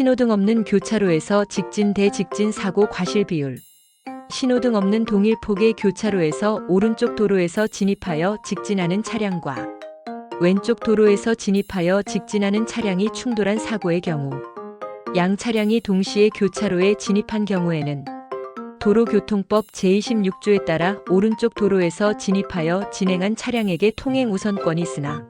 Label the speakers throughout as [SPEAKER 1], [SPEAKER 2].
[SPEAKER 1] 신호등 없는 교차로에서 직진 대 직진 사고 과실 비율. 신호등 없는 동일 폭의 교차로에서 오른쪽 도로에서 진입하여 직진하는 차량과 왼쪽 도로에서 진입하여 직진하는 차량이 충돌한 사고의 경우 양 차량이 동시에 교차로에 진입한 경우에는 도로교통법 제26조에 따라 오른쪽 도로에서 진입하여 진행한 차량에게 통행 우선권이 있으나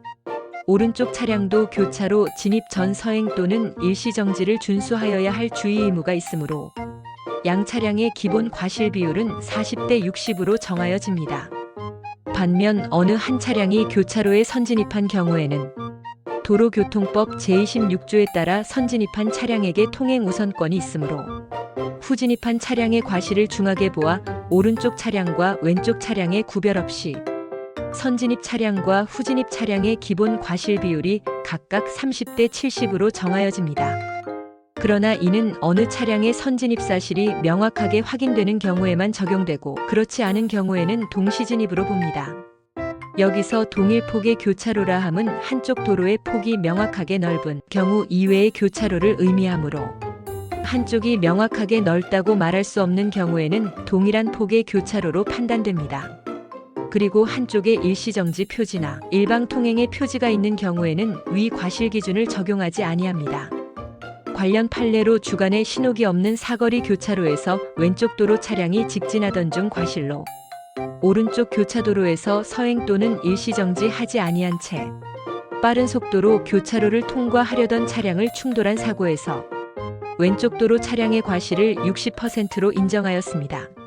[SPEAKER 1] 오른쪽 차량도 교차로 진입 전 서행 또는 일시 정지를 준수하여야 할 주의 의무가 있으므로 양 차량의 기본 과실 비율은 40대 60으로 정하여집니다. 반면 어느 한 차량이 교차로에 선진입한 경우에는 도로교통법 제26조에 따라 선진입한 차량에게 통행 우선권이 있으므로 후진입한 차량의 과실을 중하게 보아 오른쪽 차량과 왼쪽 차량의 구별 없이 선진입 차량과 후진입 차량의 기본 과실 비율이 각각 30대 70으로 정하여집니다. 그러나 이는 어느 차량의 선진입 사실이 명확하게 확인되는 경우에만 적용되고 그렇지 않은 경우에는 동시 진입으로 봅니다. 여기서 동일 폭의 교차로라 함은 한쪽 도로의 폭이 명확하게 넓은 경우 이외의 교차로를 의미하므로 한쪽이 명확하게 넓다고 말할 수 없는 경우에는 동일한 폭의 교차로로 판단됩니다. 그리고 한쪽에 일시정지 표지나 일방 통행의 표지가 있는 경우에는 위 과실 기준을 적용하지 아니합니다. 관련 판례로 주간에 신호기 없는 사거리 교차로에서 왼쪽 도로 차량이 직진하던 중 과실로 오른쪽 교차도로에서 서행 또는 일시정지 하지 아니한 채 빠른 속도로 교차로를 통과하려던 차량을 충돌한 사고에서 왼쪽 도로 차량의 과실을 60%로 인정하였습니다.